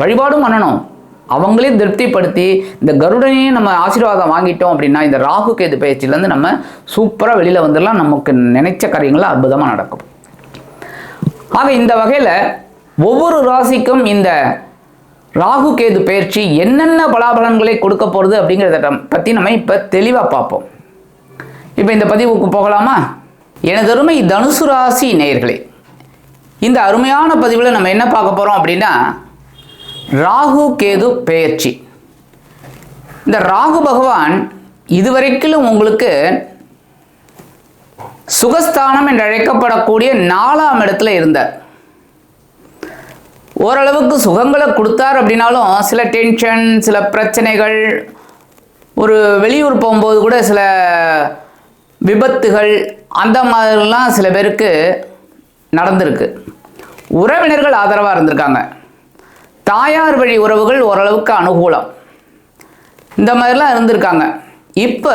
வழிபாடும் பண்ணணும். அவங்களையும் திருப்திப்படுத்தி இந்த கருடனையும் நம்ம ஆசீர்வாதம் வாங்கிட்டோம் அப்படின்னா இந்த ராகு கேது பயிற்சியிலேருந்து நம்ம சூப்பராக வெளியில் வந்துடலாம் நமக்கு நினைச்ச காரியங்கள்லாம் அற்புதமாக நடக்கும். ஆக இந்த வகையில் ஒவ்வொரு ராசிக்கும் இந்த ராகு கேது பயிற்சி என்னென்ன பலாபலன்களை கொடுக்க போகிறது அப்படிங்கிறத பற்றி நம்ம இப்போ தெளிவாக பார்ப்போம். இப்போ இந்த பதிவுக்கு போகலாமா? எனது அருமை தனுசு ராசி நேயர்களே இந்த அருமையான பதிவில் நம்ம என்ன பார்க்க போகிறோம் அப்படின்னா ராகு கேது பெயர்ச்சி. இந்த ராகு பகவான் இதுவரைக்கும் உங்களுக்கு சுகஸ்தானம் என்று அழைக்கப்படக்கூடிய நாலாம் இடத்துல இருந்தார். ஓரளவுக்கு சுகங்களை கொடுத்தார் அப்படின்னாலும் சில டென்ஷன் சில பிரச்சனைகள் ஒரு வெளியூர் போகும்போது கூட சில விபத்துகள் அந்த மாதிரிலாம் சில பேருக்கு நடந்திருக்கு. உறவினர்கள் ஆதரவாக இருந்திருக்காங்க. தாயார் வழி உறவுகள் ஓரளவுக்கு அனுகூலம். இந்த மாதிரிலாம் இருந்திருக்காங்க. இப்போ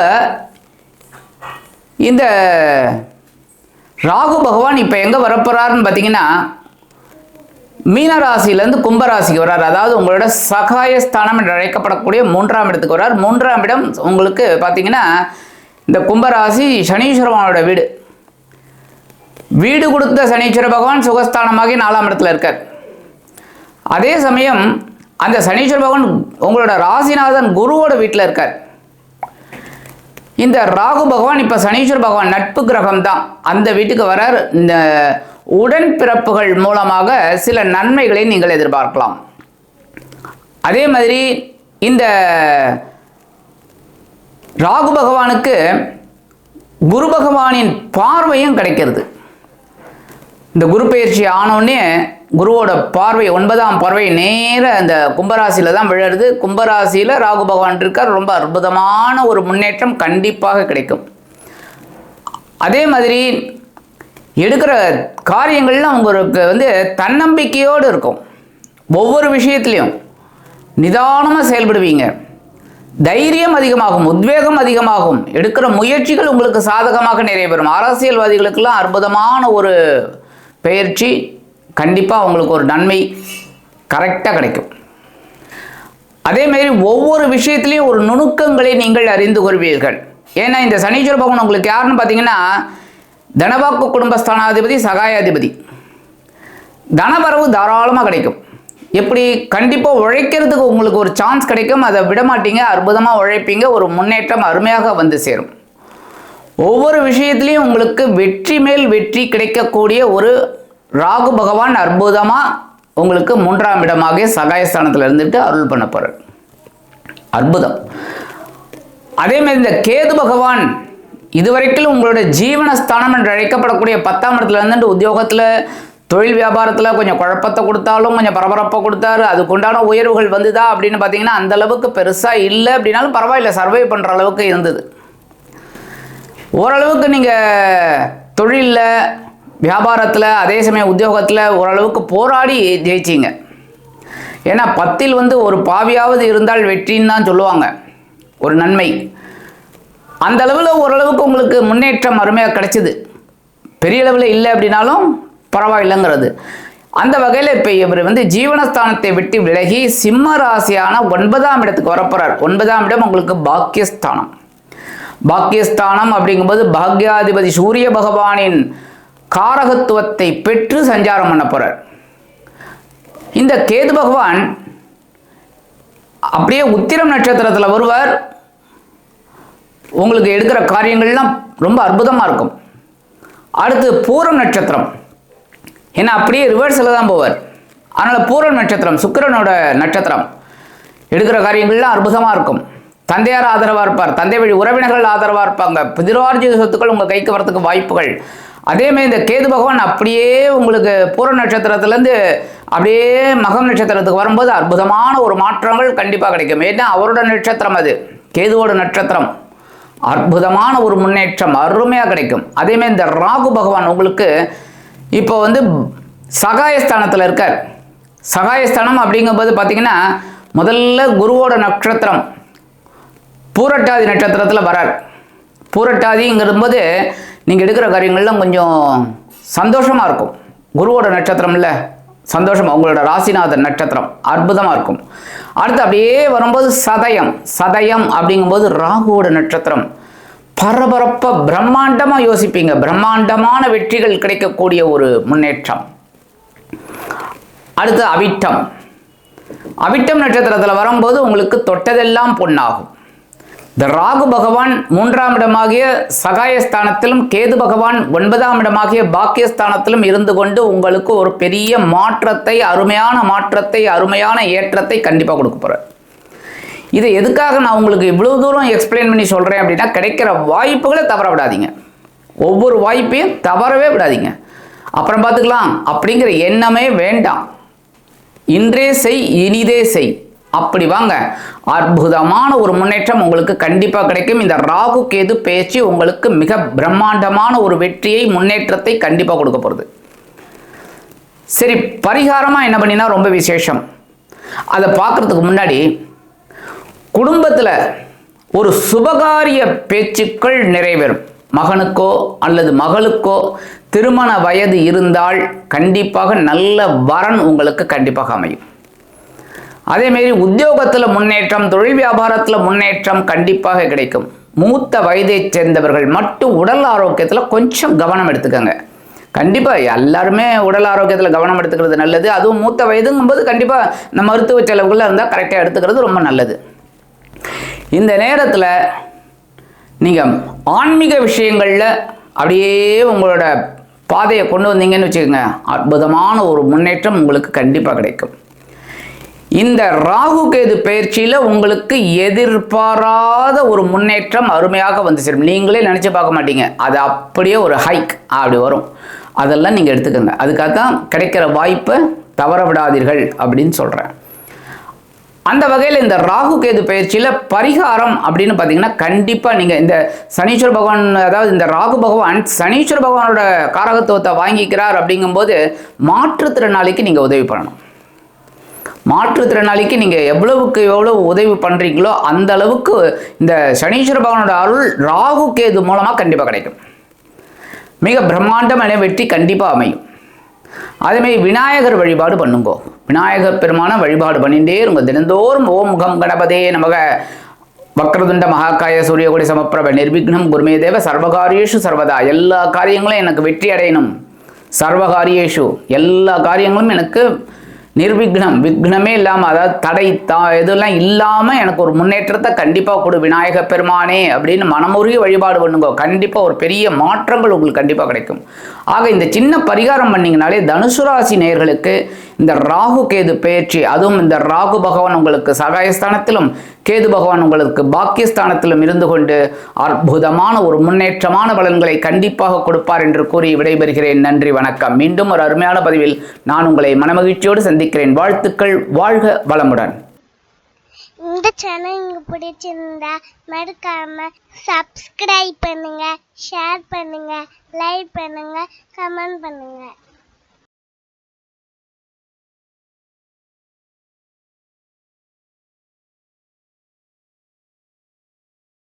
இந்த ராகு பகவான் இப்போ எங்கே வரப்போகிறாருன்னு பார்த்தீங்கன்னா மீனராசிலேருந்து கும்பராசிக்கு வர்றார். அதாவது உங்களோட சகாயஸ்தானம் என்று அழைக்கப்படக்கூடிய மூன்றாம் இடத்துக்கு வர்றார். மூன்றாம் இடம் உங்களுக்கு பார்த்தீங்கன்னா இந்த கும்பராசி சனீஸ்வரனோட வீடு. வீடு கொடுத்த சனீஸ்வர பகவான் சுகஸ்தானமாகி நாலாம் இடத்துல இருக்கார். அதே சமயம் அந்த சனீஸ்வர பகவான் உங்களோட ராசிநாதன் குருவோட வீட்டில் இருக்கார். இந்த ராகு பகவான் இப்போ சனீஸ்வர பகவான் நட்பு கிரகம் தான் அந்த வீட்டுக்கு வரார். இந்த உடன்பிறப்புகள் மூலமாக சில நன்மைகளை நீங்கள் எதிர்பார்க்கலாம். அதே மாதிரி இந்த ராகு பகவானுக்கு குரு பகவானின் பார்வையும் கிடைக்கிறது. இந்த குரு பயிற்சி ஆனோடனே குருவோட பார்வை ஒன்பதாம் பார்வை நேர அந்த கும்பராசியில் தான் விழருது. கும்பராசியில் ராகு பகவான் இருக்கார். ரொம்ப அற்புதமான ஒரு முன்னேற்றம் கண்டிப்பாக கிடைக்கும். அதே மாதிரி எடுக்கிற காரியங்கள்லாம் உங்களுக்கு வந்து தன்னம்பிக்கையோடு இருக்கும். ஒவ்வொரு விஷயத்துலையும் நிதானமாக செயல்படுவீங்க. தைரியம் அதிகமாகும் உத்வேகம் அதிகமாகும். எடுக்கிற முயற்சிகள் உங்களுக்கு சாதகமாக நிறைவேறும். அரசியல்வாதிகளுக்கெல்லாம் அற்புதமான ஒரு பயிற்சி கண்டிப்பாக அவங்களுக்கு ஒரு நன்மை கரெக்டாக கிடைக்கும். அதே மாதிரி ஒவ்வொரு விஷயத்திலையும் ஒரு நுணுக்கங்களை நீங்கள் அறிந்து கொள்வீர்கள். ஏன்னா இந்த சனீஸ்வர பகவான் உங்களுக்கு யாருன்னு பார்த்தீங்கன்னா தனவாக்கு குடும்பஸ்தானாதிபதி சகாயாதிபதி. தனவரவு தாராளமாக கிடைக்கும். எப்படி? கண்டிப்பாக உழைக்கிறதுக்கு உங்களுக்கு ஒரு சான்ஸ் கிடைக்கும். அதை விட மாட்டீங்க அற்புதமாக உழைப்பீங்க. ஒரு முன்னேற்றம் அருமையாக வந்து சேரும். ஒவ்வொரு விஷயத்துலையும் உங்களுக்கு வெற்றி மேல் வெற்றி கிடைக்கக்கூடிய ஒரு ராகு பகவான் அற்புதமாக உங்களுக்கு மூன்றாம் இடமாக சகாயஸ்தானத்தில் இருந்துட்டு அருள் பண்ண போகிறார் அற்புதம். அதே மாதிரி இந்த கேது பகவான் இதுவரைக்கும் உங்களோட ஜீவனஸ்தானம் என்று அழைக்கப்படக்கூடிய பத்தாம் இடத்துல இருந்துட்டு உத்தியோகத்தில் தொழில் வியாபாரத்தில் கொஞ்சம் குழப்பத்தை கொடுத்தாலும் கொஞ்சம் பரபரப்பை கொடுத்தாரு அதுக்குண்டான உயர்வுகள் வந்துதா அப்படின்னு பார்த்தீங்கன்னா அந்த அளவுக்கு பெருசாக இல்லை அப்படின்னாலும் பரவாயில்ல சர்வை பண்ணுற அளவுக்கு இருந்தது. ஓரளவுக்கு நீங்கள் தொழிலில் வியாபாரத்தில் அதே சமயம் உத்தியோகத்தில் ஓரளவுக்கு போராடி ஜெயிச்சிங்க. ஏன்னா பத்தில் வந்து ஒரு பாவியாவது இருந்தால் வெற்றின்னு தான் சொல்லுவாங்க. ஒரு நன்மை. அந்த அளவில் ஓரளவுக்கு உங்களுக்கு முன்னேற்றம் அருமையாக கிடைச்சிது. பெரிய அளவில் இல்லை அப்படின்னாலும் பரவாயில்லைங்கிறது. அந்த வகையில் இப்போ இவர் வந்து ஜீவனஸ்தானத்தை விட்டு விலகி சிம்ம ராசியான ஒன்பதாம் இடத்துக்கு வரப்போறார். ஒன்பதாம் இடம் உங்களுக்கு பாக்கியஸ்தானம். பாக்கியஸ்தானம் அப்படிங்கும்போது பாக்யாதிபதி சூரிய பகவானின் காரகத்துவத்தை பெற்று சஞ்சாரம் பண்ண போறார். இந்த கேது பகவான் அப்படியே உத்திரம் நட்சத்திரத்தில் வருவார். உங்களுக்கு எடுக்கிற காரியங்கள்லாம் ரொம்ப அற்புதமாக இருக்கும். அடுத்து பூரம் நட்சத்திரம். ஏன்னா அப்படியே ரிவர்ஸில் தான் போவார். அதனால் பூரம் நட்சத்திரம் சுக்கிரனோட நட்சத்திரம். எடுக்கிற காரியங்கள்லாம் அற்புதமாக இருக்கும். தந்தையார் ஆதரவாக இருப்பார். தந்தை வழி உறவினர்கள் ஆதரவாக இருப்பாங்க. பிதிரார்ஜித சொத்துக்கள் உங்கள் கைக்கு வரத்துக்கு வாய்ப்புகள். அதேமாதிரி இந்த கேது பகவான் அப்படியே உங்களுக்கு பூர நட்சத்திரத்துலேருந்து அப்படியே மகம் நட்சத்திரத்துக்கு வரும்போது அற்புதமான ஒரு மாற்றங்கள் கண்டிப்பாக கிடைக்கும். ஏன்னா அவரோட நட்சத்திரம் அது. கேதுவோட நட்சத்திரம். அற்புதமான ஒரு முன்னேற்றம் அருமையாக கிடைக்கும். அதேமாதிரி இந்த ராகு பகவான் உங்களுக்கு இப்போ வந்து சகாயஸ்தானத்தில் இருக்கார். சகாயஸ்தானம் அப்படிங்கும்போது பார்த்தீங்கன்னா முதல்ல குருவோட நட்சத்திரம் பூரட்டாதி நட்சத்திரத்தில் வரார். பூரட்டாதிங்கிறபோது நீங்கள் எடுக்கிற காரியங்கள்லாம் கொஞ்சம் சந்தோஷமாக இருக்கும். குருவோட நட்சத்திரம் இல்லை சந்தோஷம் உங்களோட ராசிநாதன் நட்சத்திரம் அற்புதமாக இருக்கும். அடுத்து அப்படியே வரும்போது சதயம் சதயம் அப்படிங்கும்போது ராகுவோட நட்சத்திரம். பரபரப்பாக பிரம்மாண்டமாக யோசிப்பீங்க. பிரம்மாண்டமான வெற்றிகள் கிடைக்கக்கூடிய ஒரு முன்னேற்றம். அடுத்து அவிட்டம். அவிட்டம் நட்சத்திரத்தில் வரும்போது உங்களுக்கு தொட்டதெல்லாம் பொண்ணாகும் இந்த ராகு பகவான் மூன்றாம் இடமாகிய சகாயஸ்தானத்திலும் கேது பகவான் ஒன்பதாம் இடமாகிய பாக்கியஸ்தானத்திலும் இருந்து கொண்டு உங்களுக்கு ஒரு பெரிய மாற்றத்தை அருமையான மாற்றத்தை அருமையான ஏற்றத்தை கண்டிப்பாக கொடுக்க போகிறேன் இதை எதுக்காக நான் உங்களுக்கு இவ்வளோ தூரம் எக்ஸ்பிளைன் பண்ணி சொல்கிறேன் அப்படின்னா கிடைக்கிற வாய்ப்புகளை தவற விடாதீங்க. ஒவ்வொரு வாய்ப்பையும் தவறவே விடாதீங்க. அப்புறம் பார்த்துக்கலாம். அப்படிங்கிற எண்ணமே வேண்டாம். இன்றே செய் இனிதே செய். அப்படி வாங்க. அற்புதமான ஒரு முன்னேற்றம் உங்களுக்கு கண்டிப்பாக கிடைக்கும். இந்த ராகு கேது பேச்சு உங்களுக்கு மிக பிரம்மாண்டமான ஒரு வெற்றியை முன்னேற்றத்தை கண்டிப்பாக கொடுக்க போகிறது சரி பரிகாரமாக என்ன பண்ணினா ரொம்ப விசேஷம். அதை பார்க்குறதுக்கு முன்னாடி குடும்பத்தில் ஒரு சுபகாரிய பேச்சுக்கள் நிறைவேறும். மகனுக்கோ அல்லது மகளுக்கோ திருமண வயது இருந்தால் கண்டிப்பாக நல்ல வரன் உங்களுக்கு கண்டிப்பாக அமையும். அதேமாரி உத்தியோகத்தில் முன்னேற்றம் தொழில் வியாபாரத்தில் முன்னேற்றம் கண்டிப்பாக கிடைக்கும். மூத்த வயதைச் சேர்ந்தவர்கள் மட்டும் உடல் ஆரோக்கியத்தில் கொஞ்சம் கவனம் எடுத்துக்கோங்க. கண்டிப்பாக எல்லாருமே உடல் ஆரோக்கியத்தில் கவனம் எடுத்துக்கிறது நல்லது. அதுவும் மூத்த வயதுங்கும்போது கண்டிப்பாக இந்த மருத்துவ செலவுகளில் இருந்தால் கரெக்டாக எடுத்துக்கிறது ரொம்ப நல்லது. இந்த நேரத்தில் நீங்கள் ஆன்மீக விஷயங்களில் அப்படியே உங்களோட பாதையை கொண்டு வந்தீங்கன்னு வச்சுக்கோங்க. அற்புதமான ஒரு முன்னேற்றம் உங்களுக்கு கண்டிப்பாக கிடைக்கும். இந்த ராகு கேது பயிற்சியில் உங்களுக்கு எதிர்பாராத ஒரு முன்னேற்றம் அருமையாக வந்து சேரும். நீங்களே நினச்சி பார்க்க மாட்டீங்க. அது அப்படியே ஒரு ஹைக் அப்படி வரும். அதெல்லாம் நீங்கள் எடுத்துக்கோங்க. அதுக்காக தான் கிடைக்கிற வாய்ப்பை தவற விடாதீர்கள் அப்படின்னு சொல்கிறேன் அந்த வகையில் இந்த ராகு கேது பயிற்சியில் பரிகாரம் அப்படின்னு பார்த்தீங்கன்னா கண்டிப்பாக நீங்கள் இந்த சனீஸ்வர பகவான் அதாவது இந்த ராகு பகவான் சனீஸ்வர பகவானோட காரகத்துவத்தை வாங்கிக்கிறார் அப்படிங்கும்போது மாற்றுத்திறனாளிக்கு நீங்கள் உதவி பண்ணணும். மாற்றுத்திறனாளிக்கு நீங்கள் எவ்வளவுக்கு எவ்வளவு உதவி பண்ணுறீங்களோ அந்த அளவுக்கு இந்த சனீஸ்வர பகவானோட அருள் ராகு கேது மூலமாக கண்டிப்பாக கிடைக்கும். மிக பிரம்மாண்டமான வெற்றி கண்டிப்பாக அமையும். அதேமாதிரி விநாயகர் வழிபாடு பண்ணுங்கோ. விநாயகர் பெருமான வழிபாடு பண்ணிட்டே இருங்க. தினந்தோறும் ஓம் கம் கணபதே நமக. வக்ரதுண்ட மகாக்காய சூரியகுடி சமப்பிரப நிர்விக்னம் குருமே தேவ சர்வகாரியேஷு சர்வதா. எல்லா காரியங்களும் எனக்கு வெற்றி அடையணும். சர்வகாரியேஷு. எல்லா காரியங்களும் எனக்கு நிர்விக்னம் விக்னமே இல்லாமல் அதாவது தடை தா இதெல்லாம் இல்லாமல் எனக்கு ஒரு முன்னேற்றத்தை கண்டிப்பாக கொடு விநாயக பெருமானே அப்படின்னு மனமுருகி வழிபாடு பண்ணுங்க. கண்டிப்பாக ஒரு பெரிய மாற்றங்கள் உங்களுக்கு கண்டிப்பாக கிடைக்கும். ஆக இந்த சின்ன பரிகாரம் பண்ணிங்கனாலே தனுசு ராசி நேர்களுக்கு இந்த ராகு கேது பெயர்ச்சி அதுவும் இந்த ராகு பகவான் உங்களுக்கு சகாயஸ்தானத்திலும் கேது பகவான் உங்களுக்கு பாக்கியஸ்தானத்திலும் இருந்து கொண்டு அற்புதமான ஒரு முன்னேற்றமான பலன்களை கண்டிப்பாக கொடுப்பார் என்று கூறி விடைபெறுகிறேன். நன்றி வணக்கம். மீண்டும் ஒரு அருமையான பதிவில் நான் உங்களை மனமகிழ்ச்சியோடு சந்திக்கிறேன். வாழ்த்துக்கள் வாழ்க வளமுடன். இந்த சேனல் உங்களுக்கு பிடிச்சிருந்தா மறக்காம சப்ஸ்கிரைப் பண்ணுங்க ஷேர் பண்ணுங்க லைக் பண்ணுங்க கமெண்ட் பண்ணுங்க.